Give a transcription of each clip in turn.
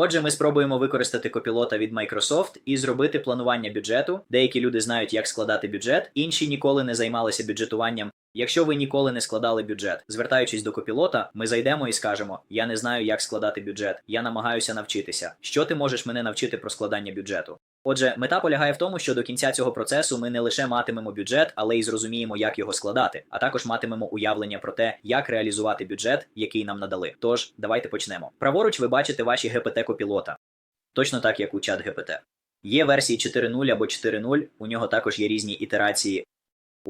Отже, ми спробуємо використати копілота від Microsoft і зробити планування бюджету. Деякі люди знають, як складати бюджет, інші ніколи не займалися бюджетуванням. Якщо ви ніколи не складали бюджет, звертаючись до копілота, ми зайдемо і скажемо: Я не знаю, як складати бюджет, я намагаюся навчитися. Що ти можеш мене навчити про складання бюджету? Отже, мета полягає в тому, що до кінця цього процесу ми не лише матимемо бюджет, але й зрозуміємо, як його складати, а також матимемо уявлення про те, як реалізувати бюджет, який нам надали. Тож, давайте почнемо. Праворуч ви бачите ваші ГПТ копілота, точно так як у чат ГПТ. Є версії 4.0 або 4.0, у нього також є різні ітерації.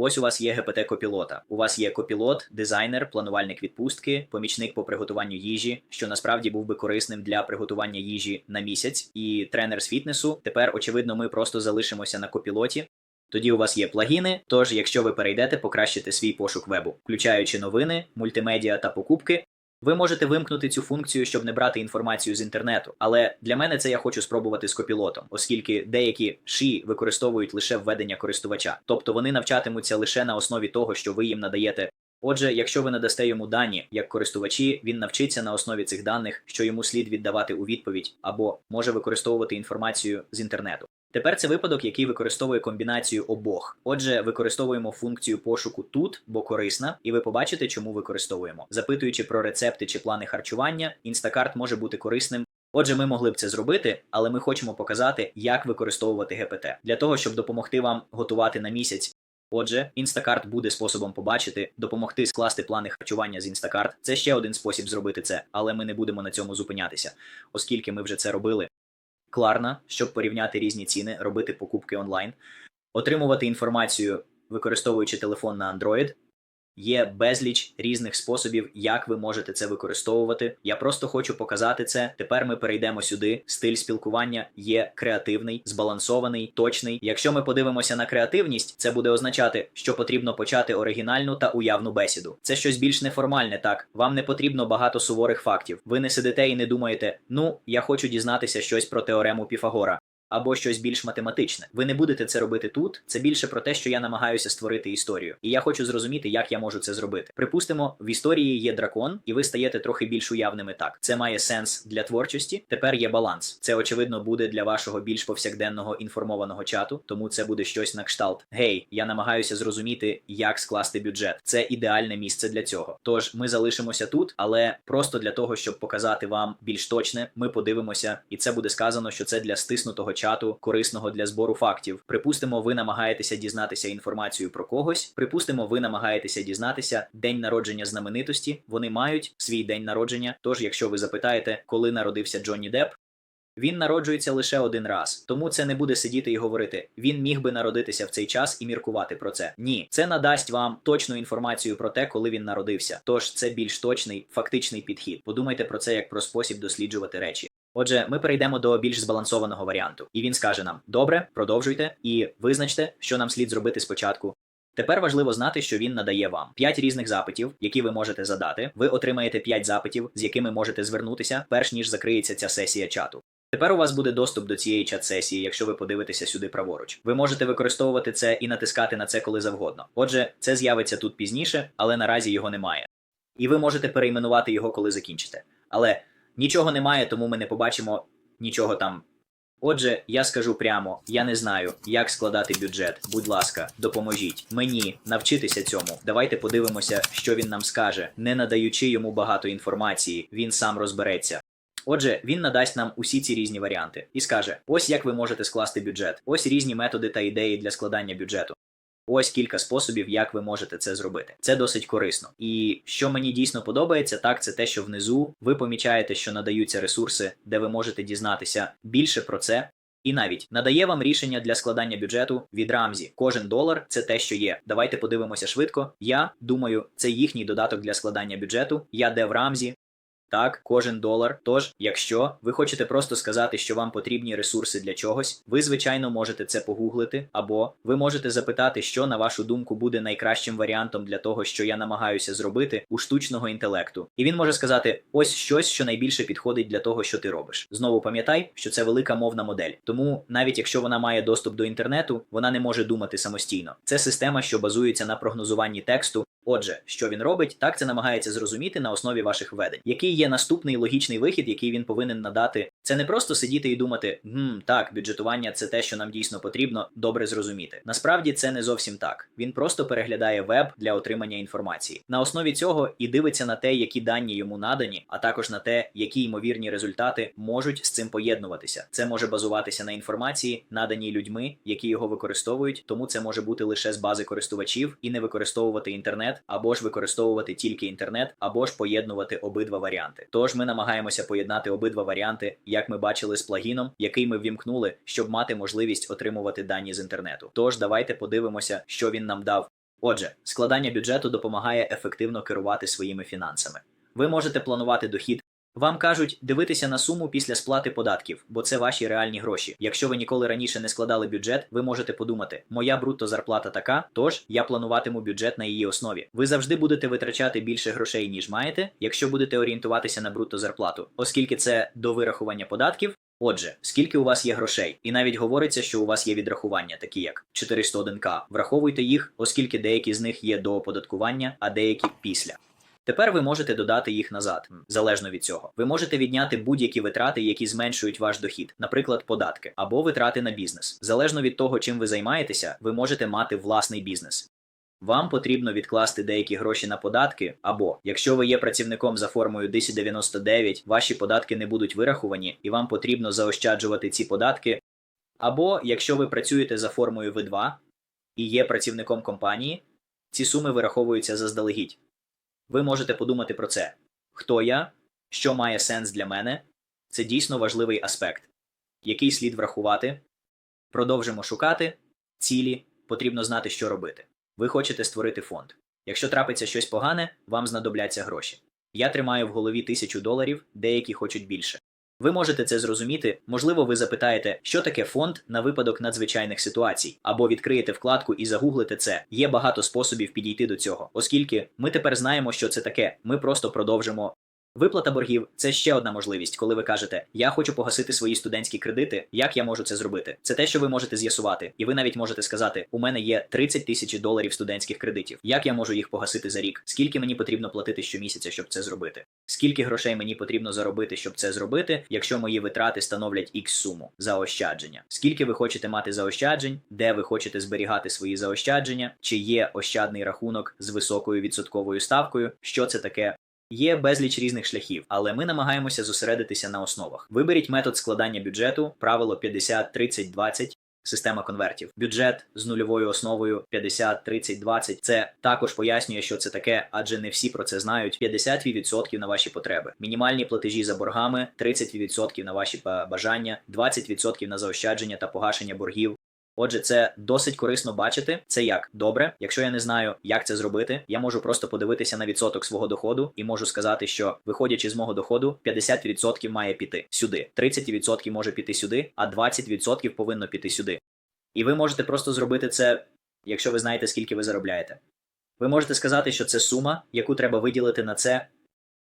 Ось у вас є ГПТ копілота. У вас є копілот, дизайнер, планувальник відпустки, помічник по приготуванню їжі, що насправді був би корисним для приготування їжі на місяць, і тренер з фітнесу. Тепер, очевидно, ми просто залишимося на копілоті. Тоді у вас є плагіни. Тож, якщо ви перейдете, покращите свій пошук вебу, включаючи новини, мультимедіа та покупки. Ви можете вимкнути цю функцію, щоб не брати інформацію з інтернету. Але для мене це я хочу спробувати з копілотом, оскільки деякі ші використовують лише введення користувача, тобто вони навчатимуться лише на основі того, що ви їм надаєте. Отже, якщо ви надасте йому дані як користувачі, він навчиться на основі цих даних, що йому слід віддавати у відповідь, або може використовувати інформацію з інтернету. Тепер це випадок, який використовує комбінацію обох. Отже, використовуємо функцію пошуку тут, бо корисна, і ви побачите, чому використовуємо. Запитуючи про рецепти чи плани харчування, Instacart може бути корисним. Отже, ми могли б це зробити, але ми хочемо показати, як використовувати ГПТ для того, щоб допомогти вам готувати на місяць. Отже, Instacart буде способом побачити, допомогти скласти плани харчування з Instacart. Це ще один спосіб зробити це, але ми не будемо на цьому зупинятися, оскільки ми вже це робили. Кларна, щоб порівняти різні ціни, робити покупки онлайн, отримувати інформацію, використовуючи телефон на Android. Є безліч різних способів, як ви можете це використовувати. Я просто хочу показати це. Тепер ми перейдемо сюди. Стиль спілкування є креативний, збалансований, точний. Якщо ми подивимося на креативність, це буде означати, що потрібно почати оригінальну та уявну бесіду. Це щось більш неформальне, так вам не потрібно багато суворих фактів. Ви не сидите і не думаєте, ну я хочу дізнатися щось про теорему Піфагора. Або щось більш математичне. Ви не будете це робити тут. Це більше про те, що я намагаюся створити історію, і я хочу зрозуміти, як я можу це зробити. Припустимо, в історії є дракон, і ви стаєте трохи більш уявними. Так, це має сенс для творчості. Тепер є баланс. Це очевидно буде для вашого більш повсякденного інформованого чату, тому це буде щось на кшталт. Гей, я намагаюся зрозуміти, як скласти бюджет. Це ідеальне місце для цього. Тож ми залишимося тут, але просто для того, щоб показати вам більш точне, ми подивимося, і це буде сказано, що це для стиснутого чату, корисного для збору фактів. Припустимо, ви намагаєтеся дізнатися інформацію про когось. Припустимо, ви намагаєтеся дізнатися день народження знаменитості. Вони мають свій день народження. Тож, якщо ви запитаєте, коли народився Джонні Депп, він народжується лише один раз, тому це не буде сидіти і говорити. Він міг би народитися в цей час і міркувати про це. Ні, це надасть вам точну інформацію про те, коли він народився. Тож це більш точний фактичний підхід. Подумайте про це як про спосіб досліджувати речі. Отже, ми перейдемо до більш збалансованого варіанту, і він скаже нам: добре, продовжуйте і визначте, що нам слід зробити спочатку. Тепер важливо знати, що він надає вам 5 різних запитів, які ви можете задати. Ви отримаєте 5 запитів, з якими можете звернутися, перш ніж закриється ця сесія чату. Тепер у вас буде доступ до цієї чат-сесії, якщо ви подивитеся сюди праворуч. Ви можете використовувати це і натискати на це коли завгодно. Отже, це з'явиться тут пізніше, але наразі його немає. І ви можете перейменувати його, коли закінчите. Але нічого немає, тому ми не побачимо нічого там. Отже, я скажу прямо: я не знаю, як складати бюджет. Будь ласка, допоможіть мені навчитися цьому. Давайте подивимося, що він нам скаже, не надаючи йому багато інформації, він сам розбереться. Отже, він надасть нам усі ці різні варіанти і скаже: ось як ви можете скласти бюджет, ось різні методи та ідеї для складання бюджету. Ось кілька способів, як ви можете це зробити. Це досить корисно. І що мені дійсно подобається, так це те, що внизу ви помічаєте, що надаються ресурси, де ви можете дізнатися більше про це. І навіть надає вам рішення для складання бюджету від Рамзі. Кожен долар це те, що є. Давайте подивимося швидко. Я думаю, це їхній додаток для складання бюджету. Я де в Рамзі. Так, кожен долар. Тож, якщо ви хочете просто сказати, що вам потрібні ресурси для чогось, ви звичайно можете це погуглити, або ви можете запитати, що на вашу думку буде найкращим варіантом для того, що я намагаюся зробити у штучного інтелекту. І він може сказати: ось щось, що найбільше підходить для того, що ти робиш. Знову пам'ятай, що це велика мовна модель. Тому навіть якщо вона має доступ до інтернету, вона не може думати самостійно. Це система, що базується на прогнозуванні тексту. Отже, що він робить, так це намагається зрозуміти на основі ваших введень. Який є наступний логічний вихід, який він повинен надати? Це не просто сидіти і думати, гм, так, бюджетування це те, що нам дійсно потрібно добре зрозуміти. Насправді це не зовсім так. Він просто переглядає веб для отримання інформації. На основі цього і дивиться на те, які дані йому надані, а також на те, які ймовірні результати можуть з цим поєднуватися. Це може базуватися на інформації, наданій людьми, які його використовують, тому це може бути лише з бази користувачів і не використовувати інтернет, або ж використовувати тільки інтернет, або ж поєднувати обидва варіанти. Тож ми намагаємося поєднати обидва варіанти, як ми бачили з плагіном, який ми ввімкнули, щоб мати можливість отримувати дані з інтернету. Тож давайте подивимося, що він нам дав. Отже, складання бюджету допомагає ефективно керувати своїми фінансами. Ви можете планувати дохід. Вам кажуть дивитися на суму після сплати податків, бо це ваші реальні гроші. Якщо ви ніколи раніше не складали бюджет, ви можете подумати: моя брутто зарплата така, тож я плануватиму бюджет на її основі. Ви завжди будете витрачати більше грошей, ніж маєте, якщо будете орієнтуватися на брутто зарплату, оскільки це до вирахування податків. Отже, скільки у вас є грошей, і навіть говориться, що у вас є відрахування, такі як 401к. Враховуйте їх, оскільки деякі з них є до оподаткування, а деякі після. Тепер ви можете додати їх назад, залежно від цього. Ви можете відняти будь-які витрати, які зменшують ваш дохід, наприклад, податки або витрати на бізнес. Залежно від того, чим ви займаєтеся, ви можете мати власний бізнес. Вам потрібно відкласти деякі гроші на податки, або якщо ви є працівником за формою 1099, ваші податки не будуть вираховані, і вам потрібно заощаджувати ці податки. Або якщо ви працюєте за формою В2 і є працівником компанії, ці суми вираховуються заздалегідь. Ви можете подумати про це. Хто я? Що має сенс для мене? Це дійсно важливий аспект, який слід врахувати. Продовжимо шукати цілі, потрібно знати, що робити. Ви хочете створити фонд. Якщо трапиться щось погане, вам знадобляться гроші. Я тримаю в голові тисячу доларів, деякі хочуть більше. Ви можете це зрозуміти, можливо, ви запитаєте, що таке фонд на випадок надзвичайних ситуацій, або відкриєте вкладку і загуглите це. Є багато способів підійти до цього, оскільки ми тепер знаємо, що це таке. Ми просто продовжимо. Виплата боргів це ще одна можливість, коли ви кажете, я хочу погасити свої студентські кредити. Як я можу це зробити? Це те, що ви можете з'ясувати, і ви навіть можете сказати: у мене є 30 тисяч доларів студентських кредитів. Як я можу їх погасити за рік? Скільки мені потрібно платити щомісяця, щоб це зробити? Скільки грошей мені потрібно заробити, щоб це зробити, якщо мої витрати становлять X суму заощадження? Скільки ви хочете мати заощаджень, де ви хочете зберігати свої заощадження, чи є ощадний рахунок з високою відсотковою ставкою? Що це таке? Є безліч різних шляхів, але ми намагаємося зосередитися на основах. Виберіть метод складання бюджету, правило 50, 30, 20, система конвертів. Бюджет з нульовою основою 50, 30, 20. Це також пояснює, що це таке, адже не всі про це знають. 50% на ваші потреби. Мінімальні платежі за боргами, 30% на ваші бажання, 20% на заощадження та погашення боргів. Отже, це досить корисно бачити. Це як добре. Якщо я не знаю, як це зробити, я можу просто подивитися на відсоток свого доходу і можу сказати, що виходячи з мого доходу, 50% має піти сюди, 30% може піти сюди, а 20% повинно піти сюди. І ви можете просто зробити це, якщо ви знаєте, скільки ви заробляєте. Ви можете сказати, що це сума, яку треба виділити на це.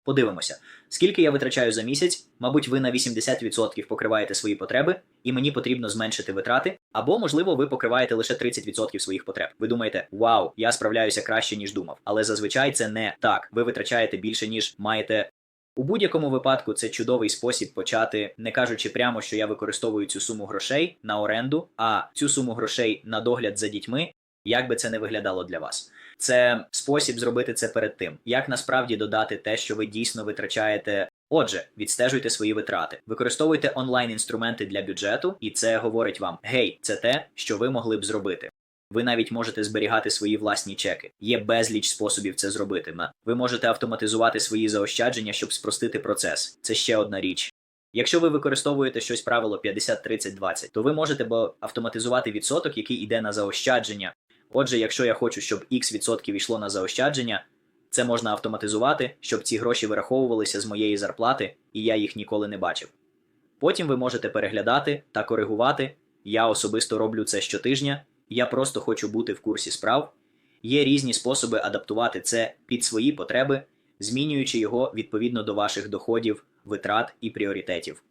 Подивимося, скільки я витрачаю за місяць, мабуть, ви на 80% покриваєте свої потреби, і мені потрібно зменшити витрати, або, можливо, ви покриваєте лише 30% своїх потреб. Ви думаєте, вау, я справляюся краще, ніж думав. Але зазвичай це не так. Ви витрачаєте більше, ніж маєте. У будь-якому випадку це чудовий спосіб почати, не кажучи прямо, що я використовую цю суму грошей на оренду, а цю суму грошей на догляд за дітьми, як би це не виглядало для вас. Це спосіб зробити це перед тим, як насправді додати те, що ви дійсно витрачаєте. Отже, відстежуйте свої витрати, використовуйте онлайн-інструменти для бюджету, і це говорить вам: гей, це те, що ви могли б зробити. Ви навіть можете зберігати свої власні чеки. Є безліч способів це зробити. Ви можете автоматизувати свої заощадження, щоб спростити процес. Це ще одна річ. Якщо ви використовуєте щось правило 50-30-20, то ви можете автоматизувати відсоток, який йде на заощадження. Отже, якщо я хочу, щоб X відсотків йшло на заощадження, це можна автоматизувати, щоб ці гроші вираховувалися з моєї зарплати, і я їх ніколи не бачив. Потім ви можете переглядати та коригувати. Я особисто роблю це щотижня. Я просто хочу бути в курсі справ. Є різні способи адаптувати це під свої потреби, змінюючи його відповідно до ваших доходів, витрат і пріоритетів.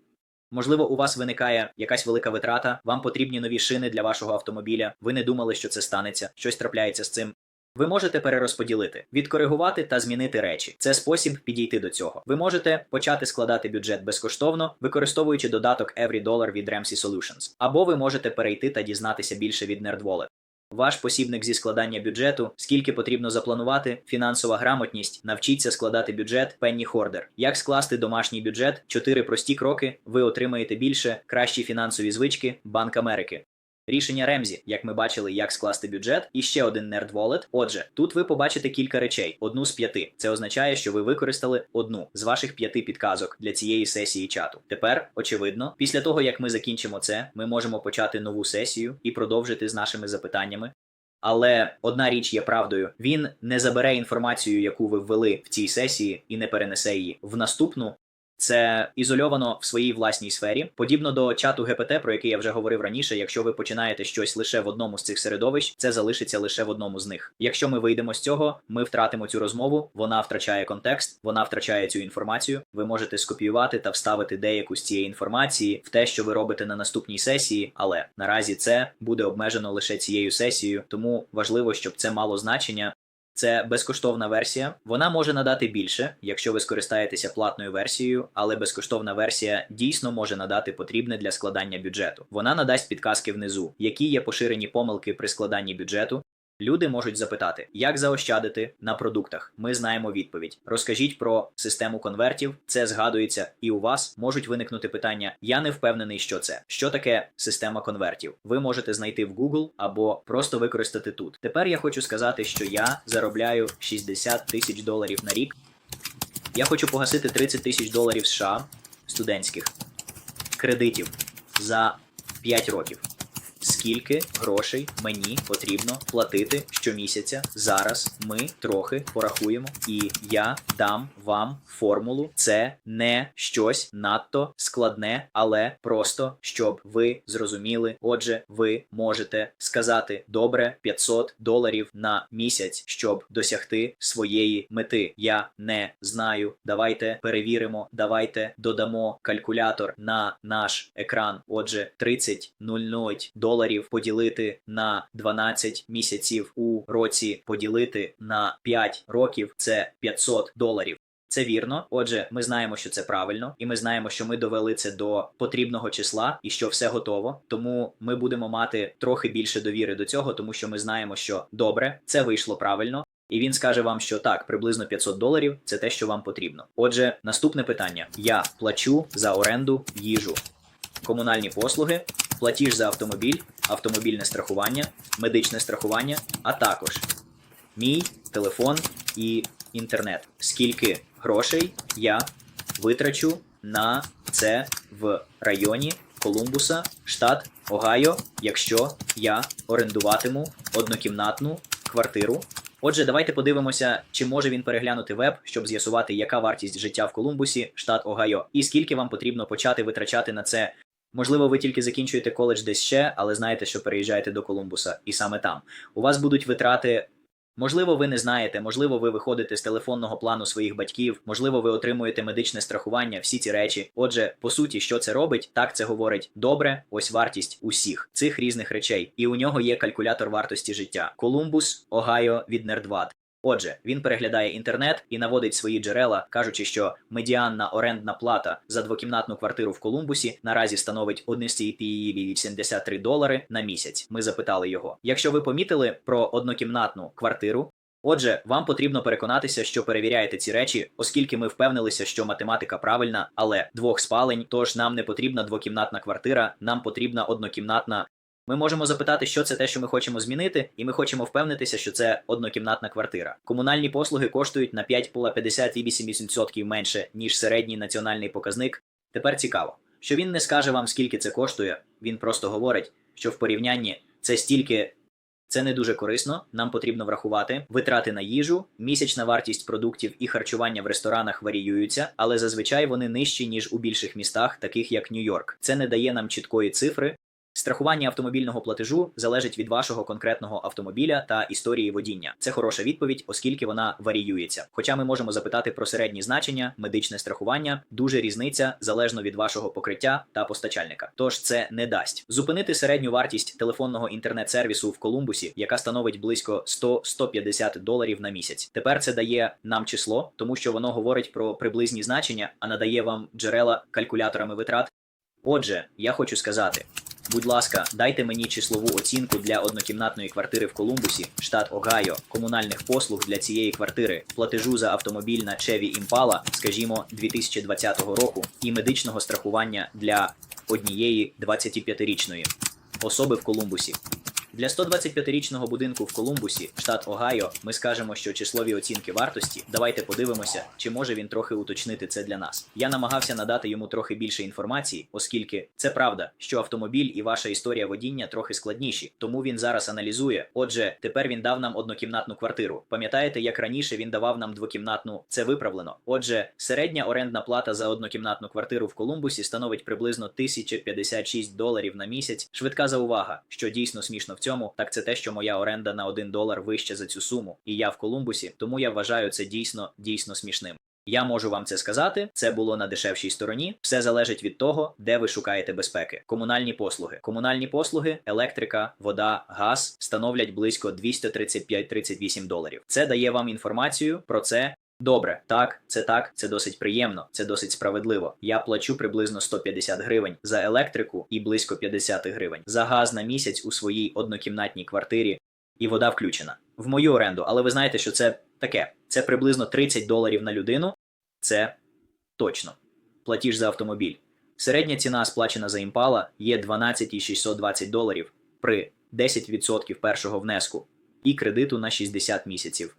Можливо, у вас виникає якась велика витрата, вам потрібні нові шини для вашого автомобіля. Ви не думали, що це станеться, щось трапляється з цим. Ви можете перерозподілити, відкоригувати та змінити речі. Це спосіб підійти до цього. Ви можете почати складати бюджет безкоштовно, використовуючи додаток Every Dollar від Ramsey Solutions. Або ви можете перейти та дізнатися більше від NerdWallet. Ваш посібник зі складання бюджету, скільки потрібно запланувати, фінансова грамотність, навчіться складати бюджет, пенні хордер. Як скласти домашній бюджет? Чотири прості кроки. Ви отримаєте більше, кращі фінансові звички, Банк Америки. Рішення Ремзі, як ми бачили, як скласти бюджет, і ще один Nerd Wallet. Отже, тут ви побачите кілька речей: одну з п'яти. Це означає, що ви використали одну з ваших п'яти підказок для цієї сесії чату. Тепер, очевидно, після того як ми закінчимо це, ми можемо почати нову сесію і продовжити з нашими запитаннями. Але одна річ є правдою: він не забере інформацію, яку ви ввели в цій сесії, і не перенесе її в наступну. Це ізольовано в своїй власній сфері, подібно до чату ГПТ, про який я вже говорив раніше. Якщо ви починаєте щось лише в одному з цих середовищ, це залишиться лише в одному з них. Якщо ми вийдемо з цього, ми втратимо цю розмову, вона втрачає контекст, вона втрачає цю інформацію. Ви можете скопіювати та вставити деяку з цієї інформації в те, що ви робите на наступній сесії, але наразі це буде обмежено лише цією сесією, тому важливо, щоб це мало значення. Це безкоштовна версія. Вона може надати більше, якщо ви скористаєтеся платною версією, але безкоштовна версія дійсно може надати потрібне для складання бюджету. Вона надасть підказки внизу, які є поширені помилки при складанні бюджету. Люди можуть запитати, як заощадити на продуктах. Ми знаємо відповідь. Розкажіть про систему конвертів. Це згадується, і у вас можуть виникнути питання. Я не впевнений, що це. Що таке система конвертів? Ви можете знайти в Google або просто використати тут. Тепер я хочу сказати, що я заробляю 60 тисяч доларів на рік. Я хочу погасити 30 тисяч доларів США студентських кредитів за 5 років. Скільки грошей мені потрібно платити щомісяця? Зараз ми трохи порахуємо, і я дам вам формулу. Це не щось надто складне, але просто щоб ви зрозуміли. Отже, ви можете сказати добре 500 доларів на місяць, щоб досягти своєї мети. Я не знаю. Давайте перевіримо. Давайте додамо калькулятор на наш екран. Отже, 30 00 доларів поділити на 12 місяців у році, поділити на 5 років це 500 доларів. Це вірно. Отже, ми знаємо, що це правильно, і ми знаємо, що ми довели це до потрібного числа і що все готово. Тому ми будемо мати трохи більше довіри до цього, тому що ми знаємо, що добре, це вийшло правильно. І він скаже вам, що так, приблизно 500 доларів це те, що вам потрібно. Отже, наступне питання: я плачу за оренду їжу, комунальні послуги, платіж за автомобіль, автомобільне страхування, медичне страхування, а також мій телефон і інтернет. Скільки грошей я витрачу на це в районі Колумбуса, штат Огайо, якщо я орендуватиму однокімнатну квартиру. Отже, давайте подивимося, чи може він переглянути веб, щоб з'ясувати, яка вартість життя в Колумбусі, штат Огайо, і скільки вам потрібно почати витрачати на це. Можливо, ви тільки закінчуєте коледж десь ще, але знаєте, що переїжджаєте до Колумбуса, і саме там. У вас будуть витрати. Можливо, ви не знаєте, можливо, ви виходите з телефонного плану своїх батьків, можливо, ви отримуєте медичне страхування, всі ці речі. Отже, по суті, що це робить? Так це говорить добре. Ось вартість усіх цих різних речей. І у нього є калькулятор вартості життя. Колумбус, Огайо від Нердвад. Отже, він переглядає інтернет і наводить свої джерела, кажучи, що медіанна орендна плата за двокімнатну квартиру в Колумбусі наразі становить 1,73 долари на місяць. Ми запитали його. Якщо ви помітили про однокімнатну квартиру. Отже, вам потрібно переконатися, що перевіряєте ці речі, оскільки ми впевнилися, що математика правильна, але двох спалень, тож нам не потрібна двокімнатна квартира, нам потрібна однокімнатна. Ми можемо запитати, що це те, що ми хочемо змінити, і ми хочемо впевнитися, що це однокімнатна квартира. Комунальні послуги коштують на 5,58% менше, ніж середній національний показник. Тепер цікаво, що він не скаже вам, скільки це коштує, він просто говорить, що в порівнянні це стільки. Це не дуже корисно. Нам потрібно врахувати витрати на їжу, місячна вартість продуктів і харчування в ресторанах варіюються, але зазвичай вони нижчі ніж у більших містах, таких як Нью-Йорк. Це не дає нам чіткої цифри. Страхування автомобільного платежу залежить від вашого конкретного автомобіля та історії водіння. Це хороша відповідь, оскільки вона варіюється. Хоча ми можемо запитати про середні значення, медичне страхування, дуже різниця залежно від вашого покриття та постачальника. Тож це не дасть зупинити середню вартість телефонного інтернет-сервісу в Колумбусі, яка становить близько 100-150 доларів на місяць. Тепер це дає нам число, тому що воно говорить про приблизні значення, а надає вам джерела калькуляторами витрат. Отже, я хочу сказати. Будь ласка, дайте мені числову оцінку для однокімнатної квартири в Колумбусі, штат Огайо, комунальних послуг для цієї квартири, платежу за автомобіль на Чеві Імпала, скажімо, 2020 року, і медичного страхування для однієї 25-річної особи в Колумбусі. Для 125-річного будинку в Колумбусі, штат Огайо, ми скажемо, що числові оцінки вартості. Давайте подивимося, чи може він трохи уточнити це для нас. Я намагався надати йому трохи більше інформації, оскільки це правда, що автомобіль і ваша історія водіння трохи складніші, тому він зараз аналізує. Отже, тепер він дав нам однокімнатну квартиру. Пам'ятаєте, як раніше він давав нам двокімнатну? Це виправлено. Отже, середня орендна плата за однокімнатну квартиру в Колумбусі становить приблизно 1056 доларів на місяць. Швидка заувага, що дійсно смішно в цьому, так це те, що моя оренда на 1 долар вища за цю суму, і я в Колумбусі, тому я вважаю це дійсно дійсно смішним. Я можу вам це сказати. Це було на дешевшій стороні. Все залежить від того, де ви шукаєте безпеки. Комунальні послуги. Комунальні послуги, електрика, вода, газ становлять близько 235-38 доларів. Це дає вам інформацію про це. Добре, так, це так, це досить приємно, це досить справедливо. Я плачу приблизно 150 гривень за електрику і близько 50 гривень за газ на місяць у своїй однокімнатній квартирі, і вода включена в мою оренду. Але ви знаєте, що це таке? Це приблизно 30 доларів на людину. Це точно платіж за автомобіль. Середня ціна, сплачена за імпала, є 12,620 доларів при 10% першого внеску і кредиту на 60 місяців.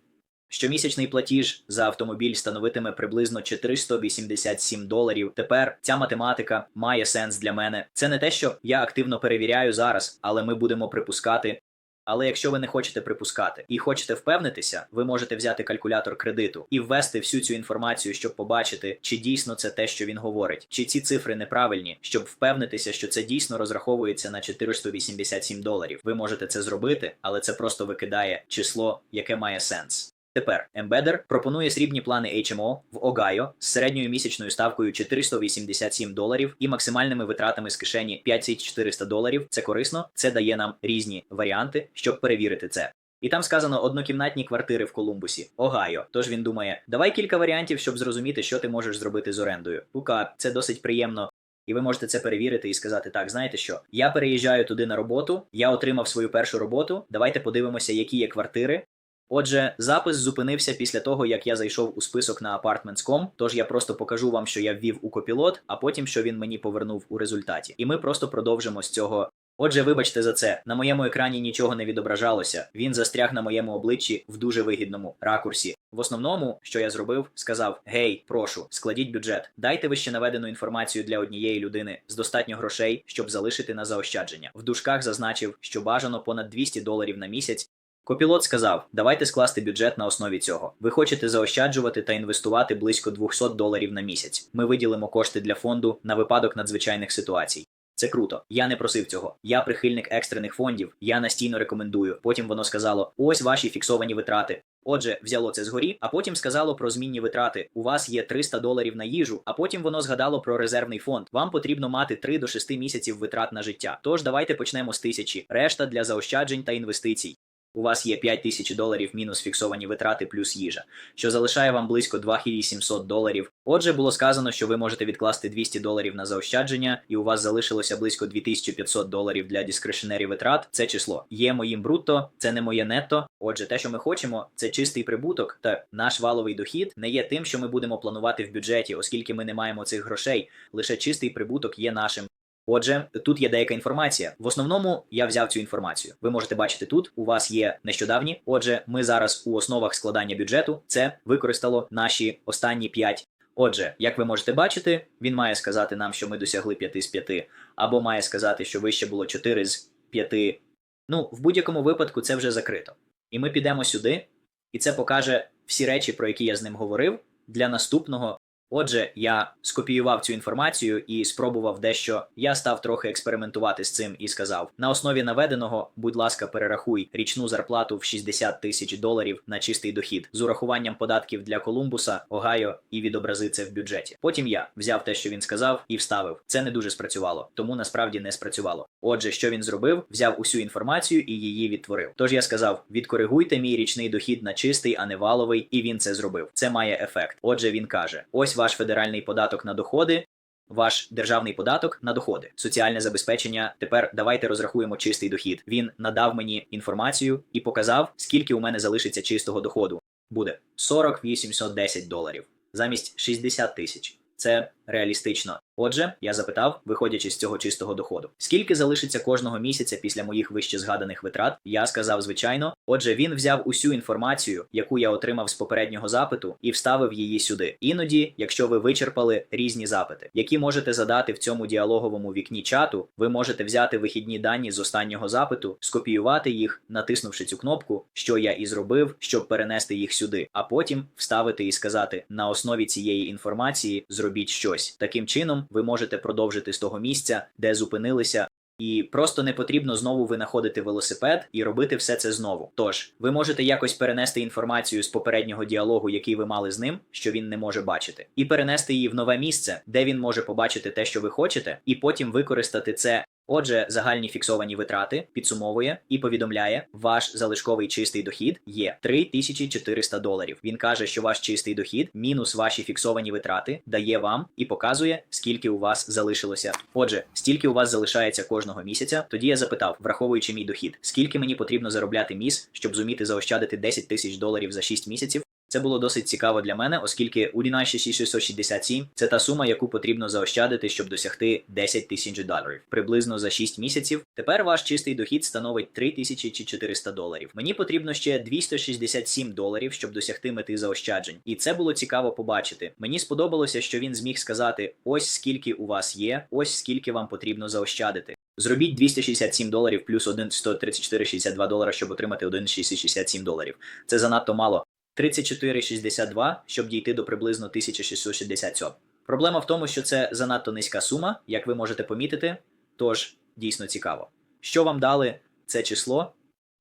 Щомісячний платіж за автомобіль становитиме приблизно 487 доларів. Тепер ця математика має сенс для мене. Це не те, що я активно перевіряю зараз, але ми будемо припускати. Але якщо ви не хочете припускати і хочете впевнитися, ви можете взяти калькулятор кредиту і ввести всю цю інформацію, щоб побачити, чи дійсно це те, що він говорить, чи ці цифри неправильні, щоб впевнитися, що це дійсно розраховується на 487 доларів. Ви можете це зробити, але це просто викидає число, яке має сенс. Тепер Embedded пропонує срібні плани HMO в Огайо з середньою місячною ставкою 487 доларів і максимальними витратами з кишені 5400 доларів. Це корисно, це дає нам різні варіанти, щоб перевірити це. І там сказано однокімнатні квартири в Колумбусі, Огайо. Тож він думає, давай кілька варіантів, щоб зрозуміти, що ти можеш зробити з орендою. Ука, це досить приємно. І ви можете це перевірити і сказати: так, знаєте що? Я переїжджаю туди на роботу, я отримав свою першу роботу. Давайте подивимося, які є квартири. Отже, запис зупинився після того, як я зайшов у список на Apartments.com, тож я просто покажу вам, що я ввів у копілот, а потім що він мені повернув у результаті. І ми просто продовжимо з цього. Отже, вибачте за це. На моєму екрані нічого не відображалося. Він застряг на моєму обличчі в дуже вигідному ракурсі. В основному, що я зробив, сказав: Гей, прошу, складіть бюджет. Дайте вище наведену інформацію для однієї людини з достатньо грошей, щоб залишити на заощадження. В дужках зазначив, що бажано понад 200 доларів на місяць. Копілот сказав: давайте скласти бюджет на основі цього. Ви хочете заощаджувати та інвестувати близько 200 доларів на місяць. Ми виділимо кошти для фонду на випадок надзвичайних ситуацій. Це круто. Я не просив цього. Я прихильник екстрених фондів. Я настійно рекомендую. Потім воно сказало: ось ваші фіксовані витрати. Отже, взяло це згорі, а потім сказало про змінні витрати. У вас є 300 доларів на їжу, а потім воно згадало про резервний фонд. Вам потрібно мати 3 до 6 місяців витрат на життя. Тож давайте почнемо з тисячі. Решта для заощаджень та інвестицій. У вас є 5 тисяч доларів мінус фіксовані витрати плюс їжа, що залишає вам близько 2700 доларів. Отже, було сказано, що ви можете відкласти 200 доларів на заощадження, і у вас залишилося близько 2500 доларів для дискрешенері витрат. Це число є моїм брутто, це не моє нетто. Отже, те, що ми хочемо, це чистий прибуток, та наш валовий дохід не є тим, що ми будемо планувати в бюджеті, оскільки ми не маємо цих грошей. Лише чистий прибуток є нашим. Отже, тут є деяка інформація. В основному я взяв цю інформацію. Ви можете бачити тут. У вас є нещодавні. Отже, ми зараз у основах складання бюджету це використало наші останні 5. Отже, як ви можете бачити, він має сказати нам, що ми досягли 5 з 5, або має сказати, що вище було 4 з 5. Ну, в будь-якому випадку це вже закрито. І ми підемо сюди, і це покаже всі речі, про які я з ним говорив, для наступного Отже, я скопіював цю інформацію і спробував дещо. Я став трохи експериментувати з цим і сказав: на основі наведеного, будь ласка, перерахуй річну зарплату в 60 тисяч доларів на чистий дохід з урахуванням податків для Колумбуса, Огайо і відобрази це в бюджеті. Потім я взяв те, що він сказав, і вставив. Це не дуже спрацювало, тому насправді не спрацювало. Отже, що він зробив? Взяв усю інформацію і її відтворив. Тож я сказав: відкоригуйте мій річний дохід на чистий, а не валовий, і він це зробив. Це має ефект. Отже, він каже: ось ваш федеральний податок на доходи. Ваш державний податок на доходи, соціальне забезпечення. Тепер давайте розрахуємо чистий дохід. Він надав мені інформацію і показав, скільки у мене залишиться чистого доходу. Буде 40 810 доларів замість 60 тисяч. Це реалістично. Отже, я запитав, виходячи з цього чистого доходу, скільки залишиться кожного місяця після моїх вище згаданих витрат? Я сказав, звичайно. Отже, він взяв усю інформацію, яку я отримав з попереднього запиту, і вставив її сюди. Іноді, якщо ви вичерпали різні запити, які можете задати в цьому діалоговому вікні чату, ви можете взяти вихідні дані з останнього запиту, скопіювати їх, натиснувши цю кнопку, що я і зробив, щоб перенести їх сюди, а потім вставити і сказати: на основі цієї інформації зробіть щось. Таким чином, ви можете продовжити з того місця, де зупинилися. І просто не потрібно знову винаходити велосипед і робити все це знову. Тож ви можете якось перенести інформацію з попереднього діалогу, який ви мали з ним, що він не може бачити, і перенести її в нове місце, де він може побачити те, що ви хочете, і потім використати це. Отже, загальні фіксовані витрати підсумовує і повідомляє, ваш залишковий чистий дохід є 3400 доларів. Він каже, що ваш чистий дохід мінус ваші фіксовані витрати дає вам і показує, скільки у вас залишилося. Отже, стільки у вас залишається кожного місяця. Тоді я запитав, враховуючи мій дохід, скільки мені потрібно заробляти міс, щоб зуміти заощадити 10 тисяч доларів за 6 місяців. Це було досить цікаво для мене, оскільки у 16667 це та сума, яку потрібно заощадити, щоб досягти 10 тисяч доларів приблизно за 6 місяців. Тепер ваш чистий дохід становить 3400 доларів. Мені потрібно ще 267 доларів, щоб досягти мети заощаджень. І це було цікаво побачити. Мені сподобалося, що він зміг сказати: ось скільки у вас є, ось скільки вам потрібно заощадити. Зробіть 267 доларів плюс 134,62 долара, щоб отримати 1,667 доларів. Це занадто мало. 34,62, щоб дійти до приблизно 1667. Проблема в тому, що це занадто низька сума, як ви можете помітити, тож дійсно цікаво. Що вам дали це число?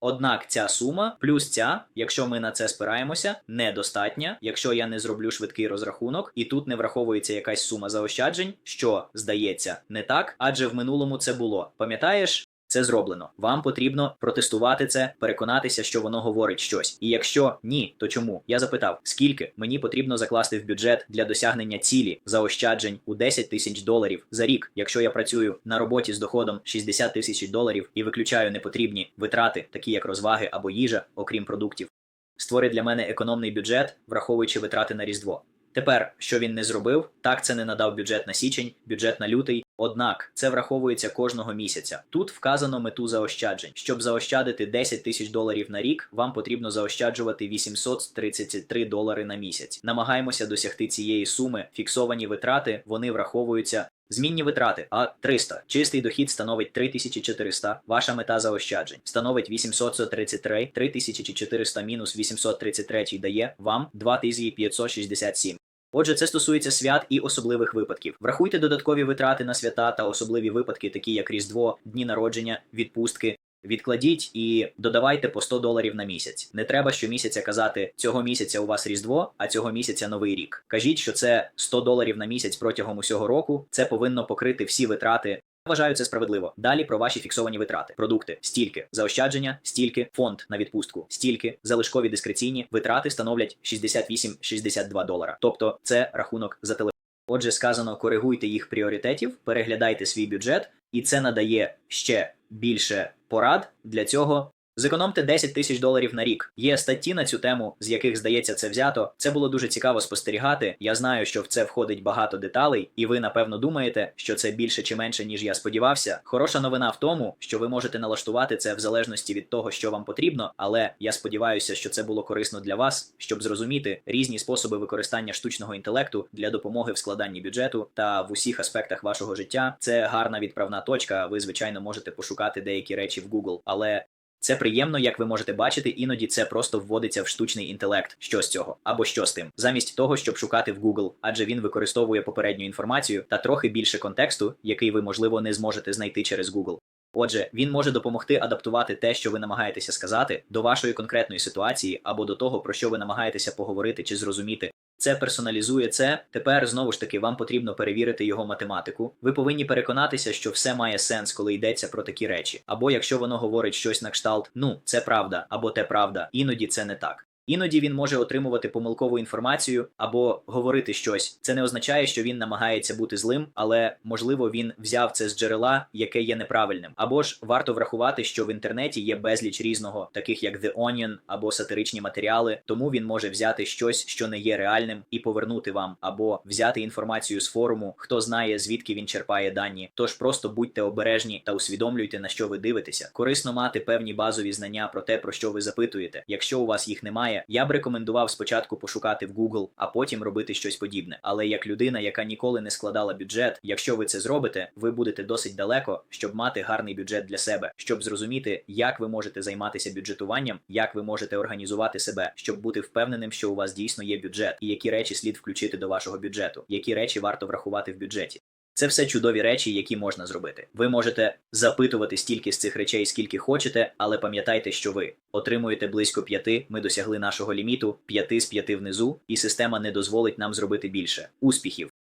Однак ця сума плюс ця, якщо ми на це спираємося, недостатня, якщо я не зроблю швидкий розрахунок, і тут не враховується якась сума заощаджень, що здається не так, адже в минулому це було. Пам'ятаєш? Це зроблено. Вам потрібно протестувати це, переконатися, що воно говорить щось. І якщо ні, то чому? Я запитав, скільки мені потрібно закласти в бюджет для досягнення цілі заощаджень у 10 тисяч доларів за рік, якщо я працюю на роботі з доходом 60 тисяч доларів і виключаю непотрібні витрати, такі як розваги або їжа, окрім продуктів. Створи для мене економний бюджет, враховуючи витрати на різдво. Тепер, що він не зробив, так це не надав бюджет на січень, бюджет на лютий. Однак це враховується кожного місяця. Тут вказано мету заощаджень. Щоб заощадити 10 тисяч доларів на рік, вам потрібно заощаджувати 833 долари на місяць. Намагаємося досягти цієї суми. Фіксовані витрати вони враховуються. Змінні витрати А 300. Чистий дохід становить 3400. Ваша мета заощаджень становить 833. 3400 мінус 833 дає вам 2567. Отже, це стосується свят і особливих випадків. Врахуйте додаткові витрати на свята та особливі випадки, такі як Різдво, дні народження, відпустки. Відкладіть і додавайте по 100 доларів на місяць. Не треба щомісяця казати, цього місяця у вас Різдво, а цього місяця новий рік. Кажіть, що це 100 доларів на місяць протягом усього року. Це повинно покрити всі витрати. Вважаю це справедливо. Далі про ваші фіксовані витрати, продукти, стільки, заощадження, стільки, фонд на відпустку, стільки, залишкові дискреційні витрати становлять 68-62 долара. Тобто це рахунок за телефон. Отже, сказано, коригуйте їх пріоритетів, переглядайте свій бюджет, і це надає ще більше порад для цього. Зекономте 10 тисяч доларів на рік. Є статті на цю тему, з яких здається це взято. Це було дуже цікаво спостерігати. Я знаю, що в це входить багато деталей, і ви напевно думаєте, що це більше чи менше, ніж я сподівався. Хороша новина в тому, що ви можете налаштувати це в залежності від того, що вам потрібно, але я сподіваюся, що це було корисно для вас, щоб зрозуміти різні способи використання штучного інтелекту для допомоги в складанні бюджету та в усіх аспектах вашого життя. Це гарна відправна точка. Ви звичайно можете пошукати деякі речі в Google, але Це приємно, як ви можете бачити, іноді це просто вводиться в штучний інтелект. Що з цього або що з тим, замість того, щоб шукати в Google, адже він використовує попередню інформацію та трохи більше контексту, який ви можливо не зможете знайти через Google. Отже, він може допомогти адаптувати те, що ви намагаєтеся сказати, до вашої конкретної ситуації або до того, про що ви намагаєтеся поговорити чи зрозуміти. Це персоналізує це. Тепер знову ж таки вам потрібно перевірити його математику. Ви повинні переконатися, що все має сенс, коли йдеться про такі речі. Або якщо воно говорить щось на кшталт, ну це правда, або те правда, іноді це не так. Іноді він може отримувати помилкову інформацію або говорити щось. Це не означає, що він намагається бути злим, але можливо він взяв це з джерела, яке є неправильним. Або ж варто врахувати, що в інтернеті є безліч різного, таких як The Onion або сатиричні матеріали, тому він може взяти щось, що не є реальним, і повернути вам, або взяти інформацію з форуму, хто знає звідки він черпає дані. Тож просто будьте обережні та усвідомлюйте на що ви дивитеся. Корисно мати певні базові знання про те, про що ви запитуєте. Якщо у вас їх немає, я б рекомендував спочатку пошукати в Google, а потім робити щось подібне. Але як людина, яка ніколи не складала бюджет, якщо ви це зробите, ви будете досить далеко, щоб мати гарний бюджет для себе, щоб зрозуміти, як ви можете займатися бюджетуванням, як ви можете організувати себе, щоб бути впевненим, що у вас дійсно є бюджет, і які речі слід включити до вашого бюджету, які речі варто врахувати в бюджеті. Це все чудові речі, які можна зробити. Ви можете запитувати стільки з цих речей, скільки хочете, але пам'ятайте, що ви отримуєте близько п'яти. Ми досягли нашого ліміту, п'яти з п'яти внизу, і система не дозволить нам зробити більше. Успіхів!